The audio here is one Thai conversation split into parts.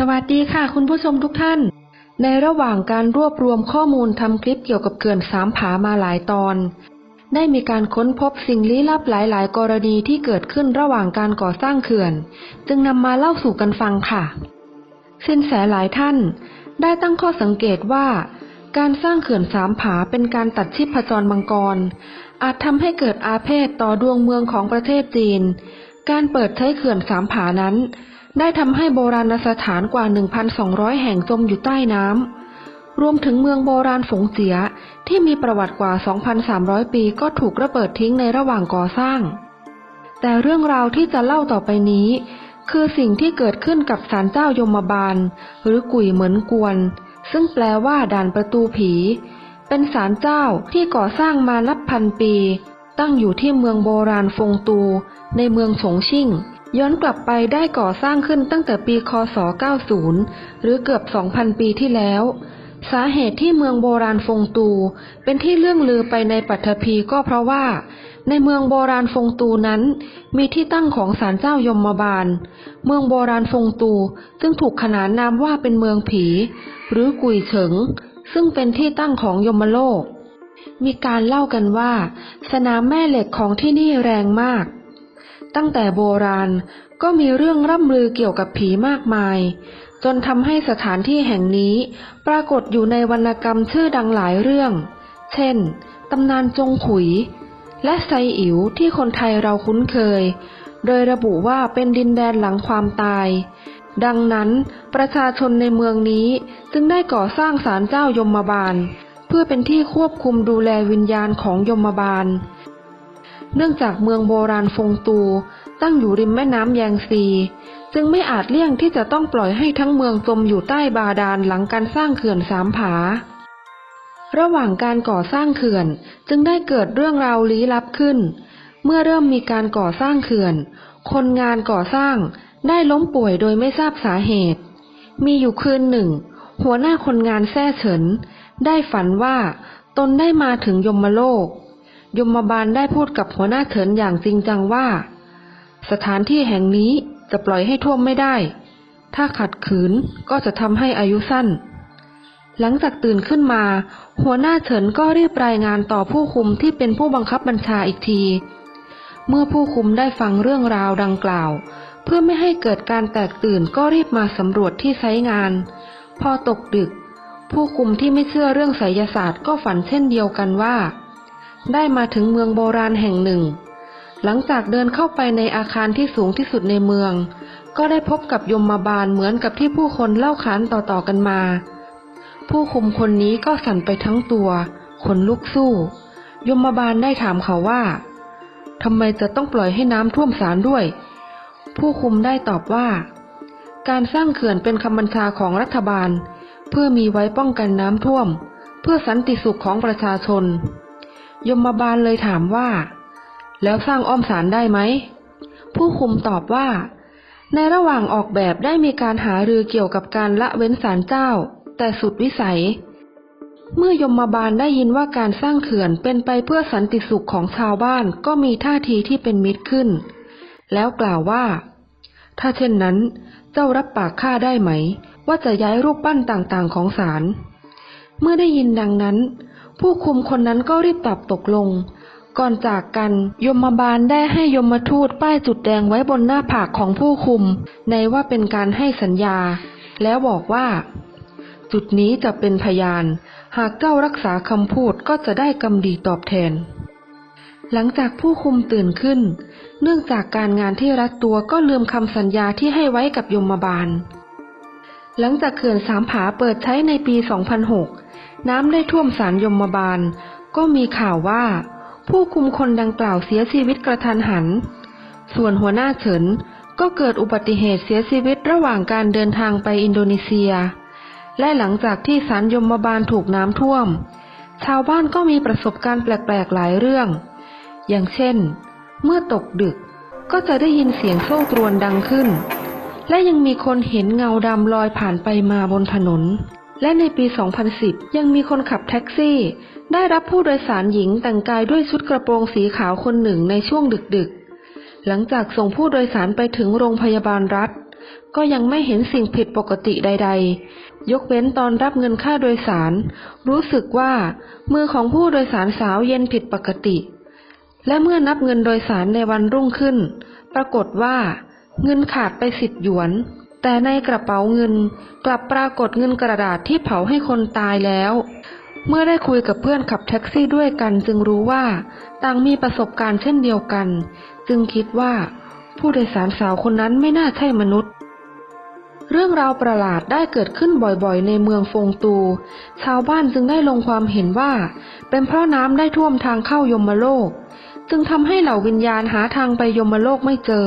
สวัสดีค่ะคุณผู้ชมทุกท่าน ในระหว่างการรวบรวมข้อมูลทำคลิปเกี่ยวกับเขื่อนสามผามาหลายตอน ได้มีการค้นพบสิ่งลี้ลับหลาย ๆ กรณีที่เกิดขึ้นระหว่างการก่อสร้างเขื่อน จึงนำมาเล่าสู่กันฟังค่ะ สินแสหลายท่าน ได้ตั้งข้อสังเกตว่า การสร้างเขื่อนสามผาเป็นการตัดชีพจรมังกร อาจทำให้เกิดอาเพศต่อดวงเมืองของประเทศจีน การเปิดใช้เขื่อนสามผานั้น ได้ทำให้โบราณสถานกว่า 1,200 แห่งจมอยู่ใต้น้ำ รวมถึงเมืองโบราณฝงเจียที่มีประวัติกว่า 2,300 ปีก็ถูกระเบิดทิ้งในระหว่างก่อสร้าง แต่เรื่องราวที่จะเล่าต่อไปนี้ คือสิ่งที่เกิดขึ้นกับศาลเจ้ายมบาล หรือกุ่ยเหมือนกวน ซึ่งแปลว่าด่านประตูผี เป็นศาลเจ้าที่ก่อสร้างมานับพันปี ตั้งอยู่ที่เมืองโบราณฟงตู ในเมืองฉงชิ่ง ย้อนกลับไปได้ก่อสร้างขึ้นตั้งแต่ปีคศ 90 หรือเกือบ 2,000 ปีที่แล้ว สาเหตุที่เมืองโบราณฟงตู เป็นที่เรื่องลือไปในปัตภีก็เพราะว่า ในเมืองโบราณฟงตูนั้น มีที่ตั้งของศาลเจ้ายมบาล เมืองโบราณฟงตูจึงถูกขนานนามว่าเป็นเมืองผี หรือกุยเฉิง ซึ่งเป็นที่ตั้งของยมโลก มีการเล่ากันว่า สนามแม่เหล็กของที่นี่แรงมาก ตั้งแต่โบราณก็มีเรื่องร่ำลือเกี่ยวกับผีมากมาย จนทำให้สถานที่แห่งนี้ปรากฏอยู่ในวรรณกรรมชื่อดังหลายเรื่อง เช่น ตำนานจงขุย และไซอิ๋วที่คนไทยเราคุ้นเคย โดยระบุว่าเป็นดินแดนหลังความตาย ดังนั้นประชาชนในเมืองนี้จึงได้ก่อสร้างศาลเจ้ายมบาล เพื่อเป็นที่ควบคุมดูแลวิญญาณของยมบาล เนื่องจากเมืองโบราณฟงตู ตั้งอยู่ริมแม่น้ำแยงซี จึงไม่อาจเลี่ยงที่จะต้องปล่อยให้ทั้งเมืองจมอยู่ใต้บาดาลหลังการสร้างเขื่อนสามผา ระหว่างการก่อสร้างเขื่อนจึงได้เกิดเรื่องราวลี้ลับขึ้น เมื่อเริ่มมีการก่อสร้างเขื่อน คนงานก่อสร้างได้ล้มป่วยโดยไม่ทราบสาเหตุ มีอยู่คืนหนึ่ง หัวหน้าคนงานแท้เฉิน ได้ฝันว่าตนได้มาถึงยมโลก ยมบาลได้พูดกับหัวหน้าเฉินอย่างจริงจังว่า สถานที่แห่งนี้จะปล่อยให้ท่วมไม่ได้ ถ้าขัดขืนก็จะทำให้อายุสั้น หลังจากตื่นขึ้นมา หัวหน้าเฉินก็รีบรายงานต่อผู้คุมที่เป็นผู้บังคับบัญชาอีกที เมื่อผู้คุมได้ฟังเรื่องราวดังกล่าว เพื่อไม่ให้เกิดการแตกตื่นก็รีบมาสำรวจที่ไซงาน พอตกดึก ผู้คุมที่ไม่เชื่อเรื่องไสยศาสตร์ก็ฝันเช่นเดียวกันว่า ได้มาถึงเมืองโบราณแห่งหนึ่ง หลังจากเดินเข้าไปในอาคารที่สูงที่สุดในเมือง ก็ได้พบกับยมบาลเหมือนกับที่ผู้คนเล่าขานต่อๆกันมา ผู้คุมคนนี้ก็สั่นไปทั้งตัวขนลุกสู้ ยมบาลได้ถามเขาว่าทำไมจะต้องปล่อยให้น้ำท่วมศาลด้วย ผู้คุมได้ตอบว่า การสร้างเขื่อนเป็นคำบัญชาของรัฐบาล เพื่อมีไว้ป้องกันน้ำท่วม เพื่อสันติสุขของประชาชน ยมบาลเลยถามว่า แล้วสร้างอ้อมศาลได้ไหม ผู้คุมตอบว่า ในระหว่างออกแบบได้มีการหารือเกี่ยวกับการละเว้นศาลเจ้า แต่สุดวิสัย เมื่อยมบาลได้ยินว่าการสร้างเขื่อนเป็นไปเพื่อสันติสุขของชาวบ้านก็มีท่าทีที่เป็นมิตรขึ้น แล้วกล่าวว่า ถ้าเช่นนั้น เจ้ารับปากข้าได้ไหม ว่าจะย้ายรูปปั้นต่างๆของศาลเมื่อได้ยินดังนั้น ผู้คุมคนนั้นก็รีบตอบตกลง ก่อนจากกันยมบาลได้ให้ยมทูตป้ายจุดแดงไว้บนหน้าผากของผู้คุม ในว่าเป็นการให้สัญญา แล้วบอกว่า จุดนี้จะเป็นพยาน หากเจ้ารักษาคำพูดก็จะได้กำดีตอบแทน หลังจากผู้คุมตื่นขึ้น เนื่องจากการงานที่รัดตัวก็ลืมคำสัญญาที่ให้ไว้กับยมบาลหลังจากเขื่อนสามผาเปิดใช้ในปี 2006 น้ำได้ท่วมสารยมบาล ก็มีข่าวว่า ผู้คุมคนดังกล่าวเสียชีวิตกระทันหัน ส่วนหัวหน้าเฉินก็เกิดอุบัติเหตุเสียชีวิตระหว่างการเดินทางไปอินโดนีเซีย และหลังจากที่สารยมบาลถูกน้ำท่วม ชาวบ้านก็มีประสบการณ์แปลกๆหลายเรื่อง อย่างเช่น เมื่อตกดึกก็จะได้ยินเสียงโซ่ตรวนดังขึ้น และยังมีคนเห็นเงาดำลอยผ่านไปมาบนถนน และในปี 2010 ยังมีคนขับแท็กซี่ ได้รับผู้โดยสารหญิงแต่งกายด้วยชุดกระโปรงสีขาวคนหนึ่งในช่วงดึกๆ หลังจากส่งผู้โดยสารไปถึงโรงพยาบาลรัฐ ก็ยังไม่เห็นสิ่งผิดปกติใด ๆ ยกเว้นตอนรับเงินค่าโดยสาร รู้สึกว่า มือของผู้โดยสารสาวเย็นผิดปกติ และเมื่อนับเงินโดยสารในวันรุ่งขึ้น ปรากฏว่า เงินขาดไปสิบหยวน แต่ในกระเป๋าเงินกลับปรากฏเงินกระดาษที่เผาให้คนตายแล้ว เมื่อได้คุยกับเพื่อนขับแท็กซี่ด้วยกันจึงรู้ว่า ต่างมีประสบการณ์เช่นเดียวกัน จึงคิดว่า ผู้โดยสารสาวคนนั้นไม่น่าใช่มนุษย์ เรื่องราวประหลาดได้เกิดขึ้นบ่อยๆ ในเมืองฟงตู ชาวบ้านจึงได้ลงความเห็นว่า เป็นเพราะน้ำได้ท่วมทางเข้ายมโลกจึงทำให้เหล่าวิญญาณหาทางไปยมโลกไม่เจอ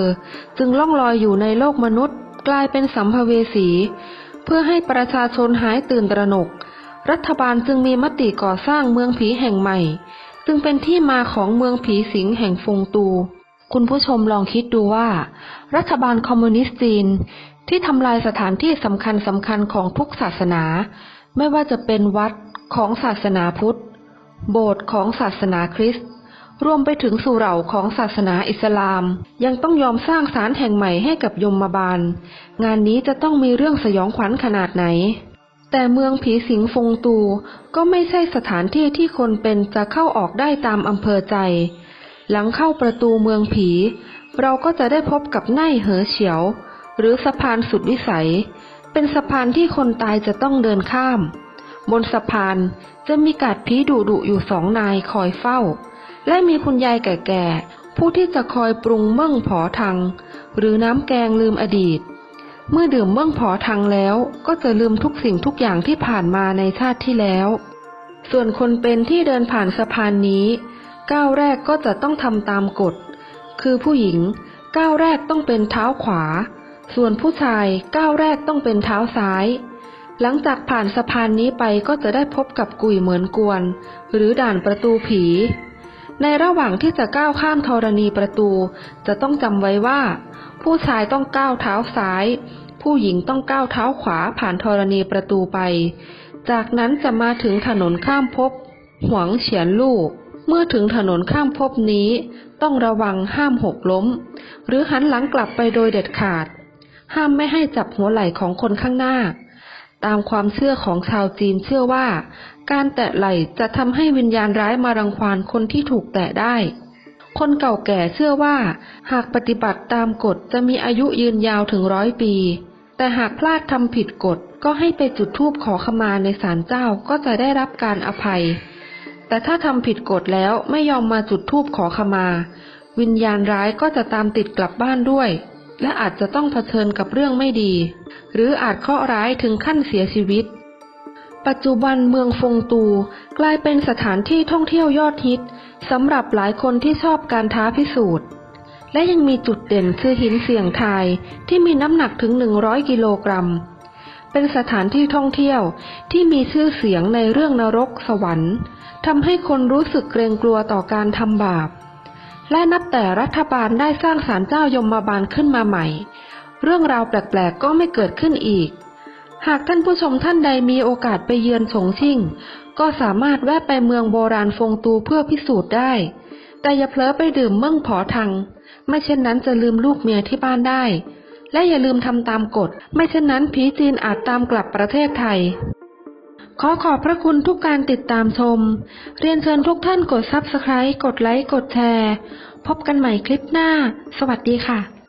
จึงล่องลอยอยู่ในโลกมนุษย์ กลายเป็นสัมภเวสี เพื่อให้ประชาชนหายตื่นตระหนก รัฐบาลจึงมีมติก่อสร้างเมืองผีแห่งใหม่ จึงเป็นที่มาของเมืองผีสิงแห่งฟงตู คุณผู้ชมลองคิดดูว่า รัฐบาลคอมมิวนิสต์จีน ที่ทำลายสถานที่สำคัญสำคัญของทุกศาสนา ไม่ว่าจะเป็นวัดของศาสนาพุทธ โบสถ์ของศาสนาคริสต์ รวมไปถึงสุเหร่าของศาสนาอิสลาม ยังต้องยอมสร้างศาลแห่งใหม่ให้กับยมบาล งานนี้จะต้องมีเรื่องสยองขวัญขนาดไหน แต่เมืองผีสิงฟงตูก็ไม่ใช่สถานที่ที่คนเป็นจะเข้าออกได้ตามอำเภอใจ หลังเข้าประตูเมืองผี เราก็จะได้พบกับไน่เหอเฉียว หรือสะพานสุดวิสัย เป็นสะพานที่คนตายจะต้องเดินข้าม บนสะพานจะมีกาดผีดุดุอยู่สองนายคอยเฝ้า และมีคุณยายแก่ๆ ผู้ที่จะคอยปรุงเมื่องผอทัง หรือน้ำแกงลืมอดีต เมื่อดื่มเมื่องผอทังแล้วก็จะลืมทุกสิ่งทุกอย่างที่ผ่านมาในชาติที่แล้ว ส่วนคนเป็นที่เดินผ่านสะพานนี้ ก้าวแรกก็จะต้องทำตามกฎ คือผู้หญิงก้าวแรกต้องเป็นเท้าขวา ส่วนผู้ชายก้าวแรกต้องเป็นเท้าซ้าย หลังจากผ่านสะพานนี้ไปก็จะได้พบกับกุยเหมือนกวน หรือด่านประตูผี ในระหว่างที่จะก้าวข้ามธรณีประตู จะต้องจำไว้ว่า ผู้ชายต้องก้าวเท้าซ้าย ผู้หญิงต้องก้าวเท้าขวาผ่านธรณีประตูไป จากนั้นจะมาถึงถนนข้ามภพหวงเฉียนลู่เมื่อถึงถนนข้ามภพนี้ ต้องระวังห้ามหกล้ม หรือหันหลังกลับไปโดยเด็ดขาด ห้ามไม่ให้จับหัวไหล่ของคนข้างหน้า ตามความเชื่อของชาวจีนเชื่อว่า การแตะไหล่จะทำให้วิญญาณร้ายมารังควานคนที่ถูกแตะได้ คนเก่าแก่เชื่อว่า หากปฏิบัติตามกฎจะมีอายุยืนยาวถึงร้อยปี แต่หากพลาดทำผิดกฎก็ให้ไปจุดธูปขอขมาในศาลเจ้าก็จะได้รับการอภัย แต่ถ้าทำผิดกฎแล้วไม่ยอมมาจุดธูปขอขมา วิญญาณร้ายก็จะตามติดกลับบ้านด้วย และอาจจะต้องเผชิญกับเรื่องไม่ดี หรืออาจเคราะห์ร้ายถึงขั้นเสียชีวิต ปัจจุบันเมืองฟงตูกลายเป็นสถานที่ท่องเที่ยวยอดฮิตสำหรับหลายคนที่ชอบการท้าพิสูจน์ และยังมีจุดเด่นคือหินเสี่ยงทายที่มีน้ำหนักถึง 100 กิโลกรัม เป็นสถานที่ท่องเที่ยวที่มีชื่อเสียงในเรื่องนรกสวรรค์ทำให้คนรู้สึกเกรงกลัวต่อการทำบาป และนับแต่รัฐบาลได้สร้างศาลเจ้ายมบาลขึ้นมาใหม่ เรื่องราวแปลกๆก็ไม่เกิดขึ้นอีก หากท่านผู้ชมท่านใดมีโอกาสไปเยือนฉงชิ่ง ก็สามารถแวะไปเมืองโบราณฟงตูเพื่อพิสูจน์ได้ แต่อย่าเผลอไปดื่มเมื่งผอทัง ไม่เช่นนั้นจะลืมลูกเมียที่บ้านได้ และอย่าลืมทำตามกฎ ไม่เช่นนั้นผีจีนอาจตามกลับประเทศไทย ขอขอบพระคุณทุกการติดตามชม เรียนเชิญทุกท่านกดซับสไครต์กดไลค์ กดแชร์ พบกันใหม่คลิปหน้า สวัสดีค่ะ